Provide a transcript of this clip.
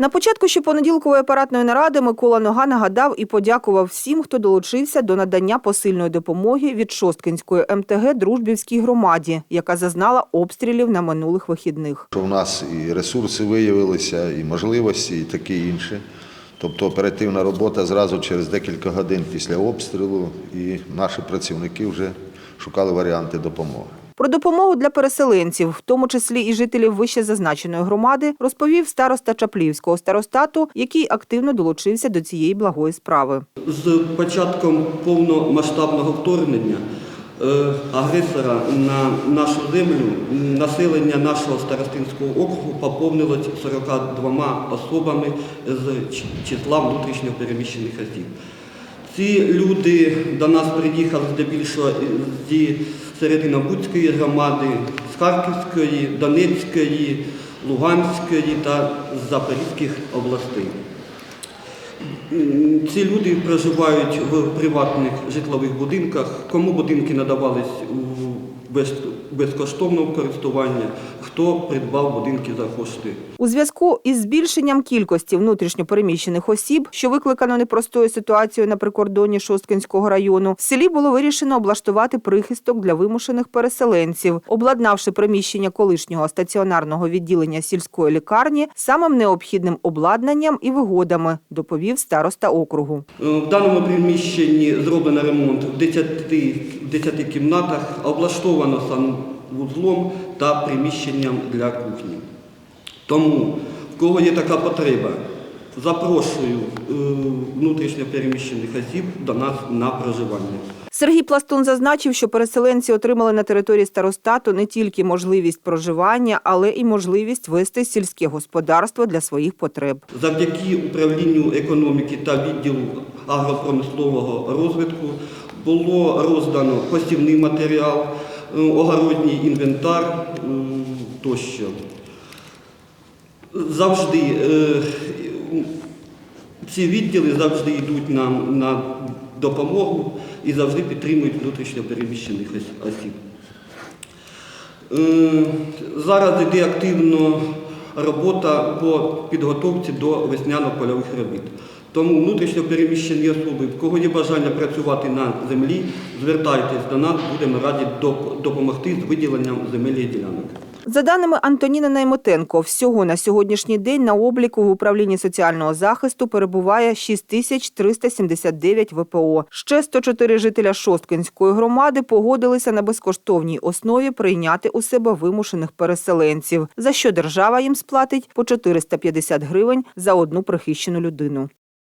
На початку щопонеділкової апаратної наради Микола Нога нагадав і подякував всім, хто долучився до надання посильної допомоги від Шосткинської МТГ Дружбівській громаді, яка зазнала обстрілів на минулих вихідних. В нас і ресурси виявилися, і можливості, і таке інше. Тобто оперативна робота зразу через декілька годин після обстрілу, і наші працівники вже шукали варіанти допомоги. Про допомогу для переселенців, в тому числі і жителів вище зазначеної громади, розповів староста Чаплівського старостату, який активно долучився до цієї благої справи. З початком повномасштабного вторгнення е, агресора на нашу землю населення нашого старостинського округу поповнилось 42 особами з числа внутрішньо переміщених осіб. Ці люди до нас приїхали здебільшого зі Серединобудської громади, з Харківської, Донецької, Луганської та Запорізьких областей. Ці люди проживають в приватних житлових будинках. Кому будинки надавались без- безкоштовного користування, хто придбав будинки за кошти У зв'язку із збільшенням кількості внутрішньопереміщених осіб, що викликано непростою ситуацією на прикордонні Шосткинського району, в селі було вирішено облаштувати прихисток для вимушених переселенців, обладнавши приміщення колишнього стаціонарного відділення сільської лікарні самим необхідним обладнаннам і вигодами, доповів староста округу. Е, В даному приміщенні зроблено ремонт в 10, 10 кімнатах, облаштовано санвузлом та приміщенням для кухні. Тому, в кого є така потреба, запрошую внутрішньопереміщених внутрішньо переміщених осіб до нас на проживання. Сергій Пластун зазначив, що переселенці отримали на території старостату не тільки можливість проживання, але і можливість вести сільське господарство для своїх потреб. Завдяки управлінню економіки та відділу агропромислового розвитку було роздано посівний матеріал, е, огородній інвентар тощо. Завжди е, ці відділи завжди йдуть нам на допомогу і завжди підтримують внутрішньо переміщених осіб. Зараз йде активно робота по підготовці до весняно-польових робіт. Тому внутрішньо переміщені особи, в кого є бажання працювати на землі, звертайтесь до нас, будемо раді допомогти з виділенням земельних ділянок. За даними Антоніни Наймотенко, всього на сьогоднішній день на обліку в управлінні соціального захисту перебуває 6379 ВПО. Ще 104 жителя Шосткинської громади погодилися на безкоштовній основі прийняти у себе вимушених переселенців, за що держава їм сплатить по 450 гривень за одну прихищену людину.